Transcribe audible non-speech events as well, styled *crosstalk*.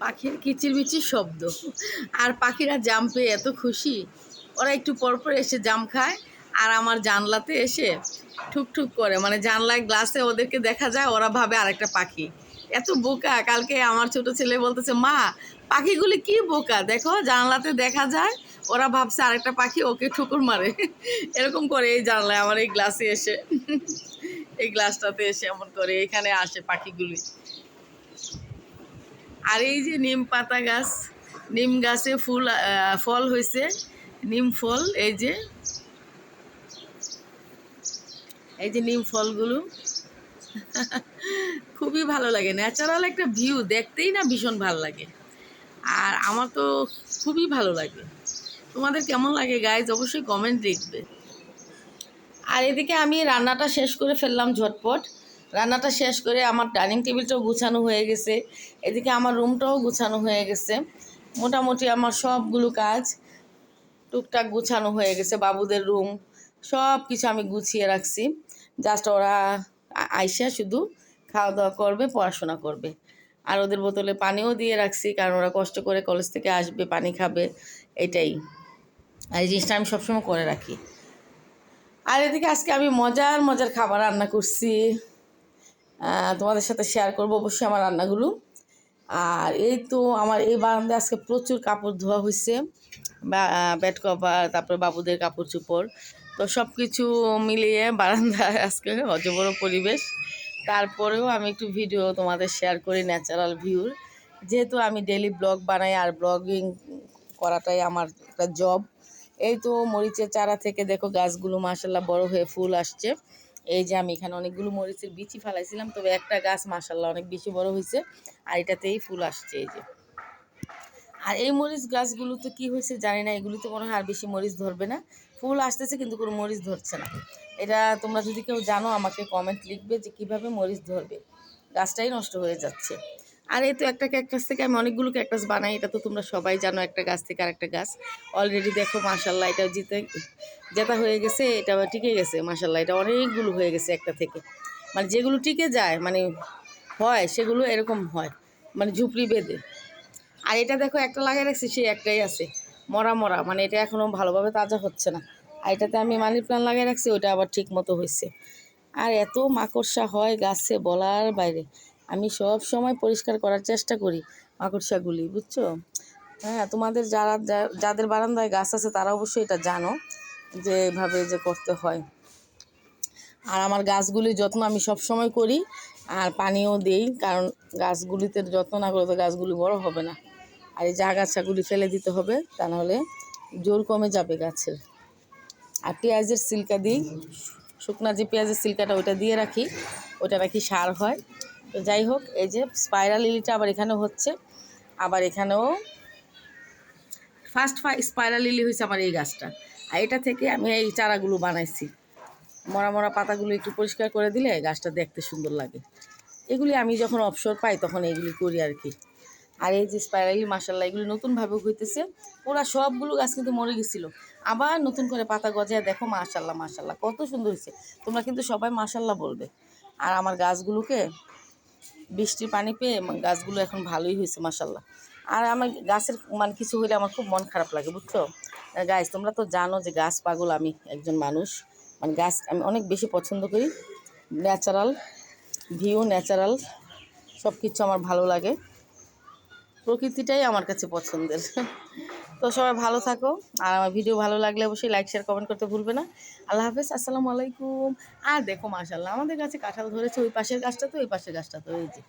পাখির কিচিরমিচির শব্দ। আর পাখিরা জাম পেয়ে এত খুশি। ওরা একটু পরপর এসে জাম খায় আর আমার জানলাতে এসে ঠুকঠুক করে। মানে জানলায় গ্লাসে ওদেরকে দেখা যায়, ওরা ভাবে আরেকটা পাখি। এত বোকা। কালকে আমার ছোট ছেলে বলতেছে, মা, পাখিগুলি কি বোকা? দেখো, জানলাতে দেখা যায়, ওরা ভাবছে আরেকটা পাখি ওকে ঠুকুর মারে। এরকম করে এই জানলায় আমার এই গ্লাসে এসে, এই গ্লাসটাতে এসে এমন করে এখানে আসে পাখিগুলি। আর এই যে নিম পাতা গাছ, নিম গাছে ফুল ফল হয়েছে, নিম ফল, এই যে এই যে নিম ফলগুলো। *laughs* খুবই ভালো লাগে ন্যাচারাল একটা ভিউ দেখতেই না ভীষণ ভালো লাগে। আর আমার তো খুবই ভালো লাগে। তোমাদের কেমন লাগে গাইজ অবশ্যই কমেন্ট লিখবে। আর এদিকে আমি রান্নাটা শেষ করে ফেললাম ঝটপট। রান্নাটা শেষ করে আমার ডাইনিং টেবিলটাও গুছানো হয়ে গেছে। এদিকে আমার রুমটাও গুছানো হয়ে গেছে। মোটামুটি আমার সবগুলো কাজ টুকটাক গুছানো হয়ে গেছে, বাবুদের রুম সব কিছু আমি গুছিয়ে রাখছি। জাস্ট ওরা আইসা শুধু খাওয়া দাওয়া করবে, পড়াশোনা করবে। আর ওদের বোতলে পানিও দিয়ে রাখছি, কারণ ওরা কষ্ট করে কলেজ থেকে আসবে, পানি খাবে, এটাই। আর এই জিনিসটা আমি সবসময় করে রাখি। আর এদিকে আজকে আমি মজার মজার খাবার রান্না করছি। তোমাদের সাথে শেয়ার করব অবশ্যই আমার রান্নাগুলো। আর এই তো আমার এই বারান্দায় আজকে প্রচুর কাপড় ধোয়া হয়েছে ব্যাট কভার তারপরে বাবুদের কাপড় চোপড়। তো সব কিছু মিলিয়ে বারান্দায় আজকে অজবড় পরিবেশ। তারপরেও আমি একটু ভিডিও তোমাদের শেয়ার করি ন্যাচারাল ভিউর যেহেতু আমি ডেলি ব্লগ বানাই আর ব্লগিং করাটাই আমার একটা জব এই তো মরিচের চারা থেকে দেখো গাছগুলো মাসাল্লাহ বড় হয়ে ফুল আসছে। এই যে আমি এখানে অনেকগুলো মরিচের বিচি ফেলাইছিলাম, তবে একটা গাছ মাসাল্লাহ অনেক বেশি বড় হয়েছে, আর এটাতেই ফুল আসছে এই যে। আর এই মরিচ গাছগুলো তো কি হয়েছে জানি না, এগুলিতে মনে হয় আর বেশি মরিচ ধরবে না। ফুল আসতেছে কিন্তু কোনো মরিচ ধরছে না। এটা তোমরা যদি কেউ জানো, আমাকে কমেন্ট লিখবে যে কীভাবে মরিচ ধরবে। গাছটাই নষ্ট হয়ে যাচ্ছে। আর এই তো একটা ক্যাকটাস থেকে আমি অনেকগুলো ক্যাকটাস বানাই, এটা তো তোমরা সবাই জানো একটা গাছ থেকে আরেকটা গাছ। অলরেডি দেখো মাশাল্লাহ এটা জিতে, জেতা হয়ে গেছে, এটা টিকে গেছে মাশাল্লাহ এটা অনেকগুলো হয়ে গেছে একটা থেকে। মানে যেগুলো টিকে যায় মানে হয়, সেগুলো এরকম হয় মানে ঝুপড়ি বেঁধে। আর এটা দেখো, একটা লাগিয়ে রাখছি, সেই একটাই আছে, মরা মরা মানে এটা এখনও ভালোভাবে তাজা হচ্ছে না। আর এটাতে আমি মানি প্ল্যান্ট লাগিয়ে রাখছি, ওটা আবার ঠিক মতো হয়েছে। আর এত মাকড়সা হয় গাছে বলার বাইরে। আমি সব সময় পরিষ্কার করার চেষ্টা করি মাকড়সাগুলি, বুঝছ? হ্যাঁ তোমাদের যারা যাদের বারান্দায় গাছ আছে তারা অবশ্যই এটা জানো যে এভাবে যে করতে হয়। আর আমার গাছগুলির যত্ন আমি সব সময় করি আর পানিও দেই, কারণ গাছগুলিতে যত্ন না করলে তো গাছগুলি বড় হবে না। আর এই যা গাছাগুলি ফেলে দিতে হবে, তা নাহলে জোর কমে যাবে গাছের। আর পেঁয়াজের সিল্কা দিই, শুকনা যে পেঁয়াজের সিল্কাটা ওটা দিয়ে রাখি, ওটা নাকি সার হয়। তো যাই হোক, এই যে স্পাইরাল লিলিটা আবার এখানেও হচ্ছে। আবার এখানেও ফার্স্ট স্পাইরাল লিলি হয়েছে আমার এই গাছটা। আর এটা থেকে আমি এই চারাগুলো বানাইছি। মরা মরা পাতাগুলো একটু পরিষ্কার করে দিলে গাছটা দেখতে সুন্দর লাগে। এগুলি আমি যখন অবসর পাই তখন এগুলি করি আর কি। আর এই যে স্পাইরালি মাসাল্লাহ এগুলি নতুনভাবে হইতেছে। ওরা সবগুলো গাছ কিন্তু মরে গেছিল। আবার নতুন করে পাতা গজায় দেখো মাশাল্লাহ মাশাল্লাহ কত সুন্দর হয়েছে। তোমরা কিন্তু সবাই মাশাল্লাহ বলবে। আর আমার গাছগুলোকে বৃষ্টির পানি পেয়ে গাছগুলো এখন ভালোই হয়েছে মাসাল্লাহ আর আমার গাছের মানে কিছু হলে আমার খুব মন খারাপ লাগে, বুঝছ? গাছ তোমরা তো জানো যে গাছ পাগল আমি একজন মানুষ। মানে গাছ আমি অনেক বেশি পছন্দ করি। ন্যাচারাল, ভিউ, ন্যাচারাল সব কিছু আমার ভালো লাগে। প্রকৃতিটাই আমার কাছে পছন্দের। *laughs* তো সবাই ভালো থাকো। আর আমার ভিডিও ভালো লাগলে অবশ্যই লাইক শেয়ার কমেন্ট করতে ভুলবে না। আল্লাহ হাফেজ, আসসালামু আলাইকুম। আর দেখো মাশাল্লাহ আমাদের কাছে কাঁঠাল ধরেছে, ওই পাশের গাছটা তো, ওই পাশের গাছটা তো, এই যে।